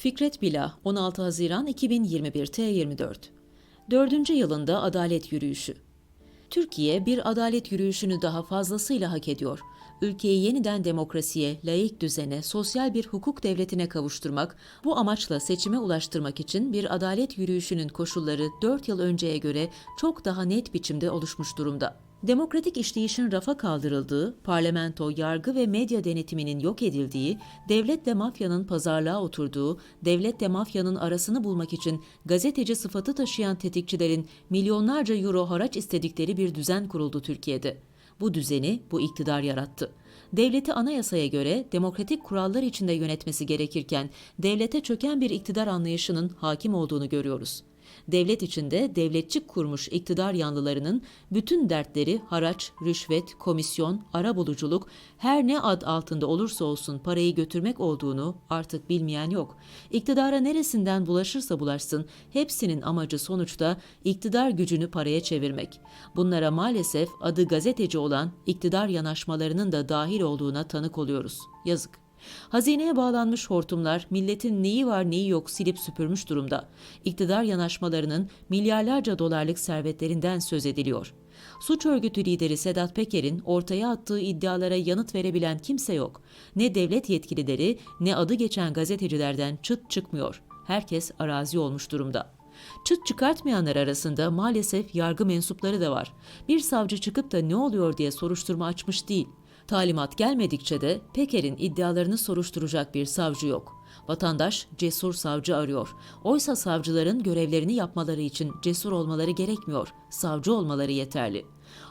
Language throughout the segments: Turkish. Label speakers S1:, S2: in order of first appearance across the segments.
S1: Fikret Bila, 16 Haziran 2021 T24 Dördüncü yılında adalet yürüyüşü. Türkiye bir adalet yürüyüşünü daha fazlasıyla hak ediyor. Ülkeyi yeniden demokrasiye, layık düzene, sosyal bir hukuk devletine kavuşturmak, bu amaçla seçime ulaştırmak için bir adalet yürüyüşünün koşulları 4 yıl önceye göre çok daha net biçimde oluşmuş durumda. Demokratik işleyişin rafa kaldırıldığı, parlamento, yargı ve medya denetiminin yok edildiği, devletle mafyanın pazarlığa oturduğu, devletle mafyanın arasını bulmak için gazeteci sıfatı taşıyan tetikçilerin milyonlarca euro haraç istedikleri bir düzen kuruldu Türkiye'de. Bu düzeni bu iktidar yarattı. Devleti anayasaya göre demokratik kurallar içinde yönetmesi gerekirken devlete çöken bir iktidar anlayışının hakim olduğunu görüyoruz devlet içinde devletçik kurmuş iktidar yanlılarının bütün dertleri haraç, rüşvet, komisyon, arabuluculuk, her ne ad altında olursa olsun parayı götürmek olduğunu artık bilmeyen yok. İktidara neresinden bulaşırsa bulaşsın hepsinin amacı sonuçta iktidar gücünü paraya çevirmek. Bunlara maalesef adı gazeteci olan iktidar yanaşmalarının da dahil olduğuna tanık oluyoruz. Yazık. Hazineye bağlanmış hortumlar milletin neyi var neyi yok silip süpürmüş durumda. İktidar yanaşmalarının milyarlarca dolarlık servetlerinden söz ediliyor. Suç örgütü lideri Sedat Peker'in ortaya attığı iddialara yanıt verebilen kimse yok. Ne devlet yetkilileri ne adı geçen gazetecilerden çıt çıkmıyor. Herkes arazi olmuş durumda. Çıt çıkartmayanlar arasında maalesef yargı mensupları da var. Bir savcı çıkıp da ne oluyor diye soruşturma açmış değil. Talimat gelmedikçe de Peker'in iddialarını soruşturacak bir savcı yok. Vatandaş cesur savcı arıyor. Oysa savcıların görevlerini yapmaları için cesur olmaları gerekmiyor. Savcı olmaları yeterli.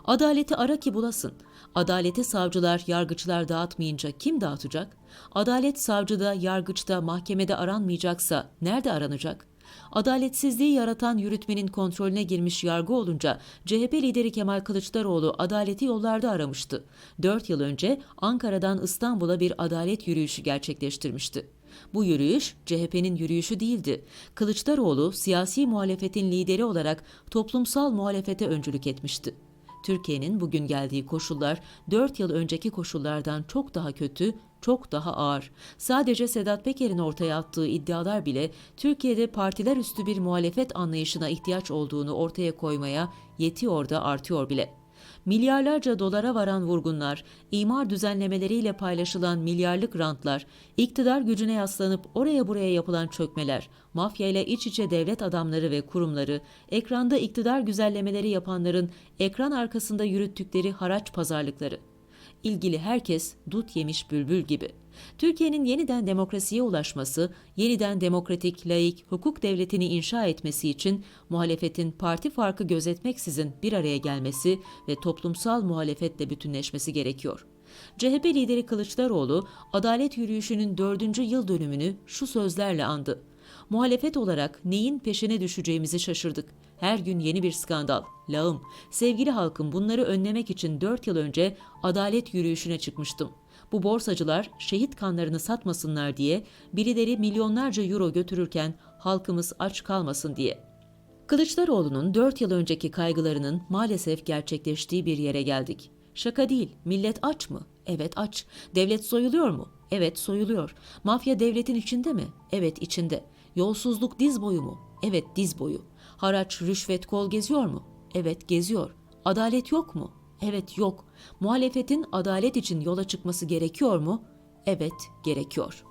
S1: Adaleti ara ki bulasın. Adaleti savcılar, yargıçlar dağıtmayınca kim dağıtacak? Adalet savcıda, yargıçta, mahkemede aranmayacaksa nerede aranacak? Adaletsizliği yaratan yürütmenin kontrolüne girmiş yargı olunca CHP lideri Kemal Kılıçdaroğlu adaleti yollarda aramıştı. Dört yıl önce Ankara'dan İstanbul'a bir adalet yürüyüşü gerçekleştirmişti. Bu yürüyüş CHP'nin yürüyüşü değildi. Kılıçdaroğlu siyasi muhalefetin lideri olarak toplumsal muhalefete öncülük etmişti. Türkiye'nin bugün geldiği koşullar 4 yıl önceki koşullardan çok daha kötü, çok daha ağır. Sadece Sedat Peker'in ortaya attığı iddialar bile Türkiye'de partiler üstü bir muhalefet anlayışına ihtiyaç olduğunu ortaya koymaya yetiyor da artıyor bile. Milyarlarca dolara varan vurgunlar, imar düzenlemeleriyle paylaşılan milyarlık rantlar, iktidar gücüne yaslanıp oraya buraya yapılan çökmeler, mafya ile iç içe devlet adamları ve kurumları, ekranda iktidar güzellemeleri yapanların ekran arkasında yürüttükleri haraç pazarlıkları ilgili herkes dut yemiş bülbül gibi. Türkiye'nin yeniden demokrasiye ulaşması, yeniden demokratik, laik, hukuk devletini inşa etmesi için muhalefetin parti farkı gözetmeksizin bir araya gelmesi ve toplumsal muhalefetle bütünleşmesi gerekiyor. CHP lideri Kılıçdaroğlu, adalet yürüyüşünün dördüncü yıl dönümünü şu sözlerle andı. Muhalefet olarak neyin peşine düşeceğimizi şaşırdık. Her gün yeni bir skandal. Lağım. Sevgili halkım bunları önlemek için 4 yıl önce adalet yürüyüşüne çıkmıştım. Bu borsacılar şehit kanlarını satmasınlar diye birileri milyonlarca euro götürürken halkımız aç kalmasın diye. Kılıçdaroğlu'nun 4 yıl önceki kaygılarının maalesef gerçekleştiği bir yere geldik. Şaka değil, millet aç mı? Evet aç. Devlet soyuluyor mu? Evet soyuluyor. Mafya devletin içinde mi? Evet içinde. Yolsuzluk diz boyu mu? Evet diz boyu. Haraç, rüşvet kol geziyor mu? Evet geziyor. Adalet yok mu? Evet yok. Muhalefetin adalet için yola çıkması gerekiyor mu? Evet gerekiyor.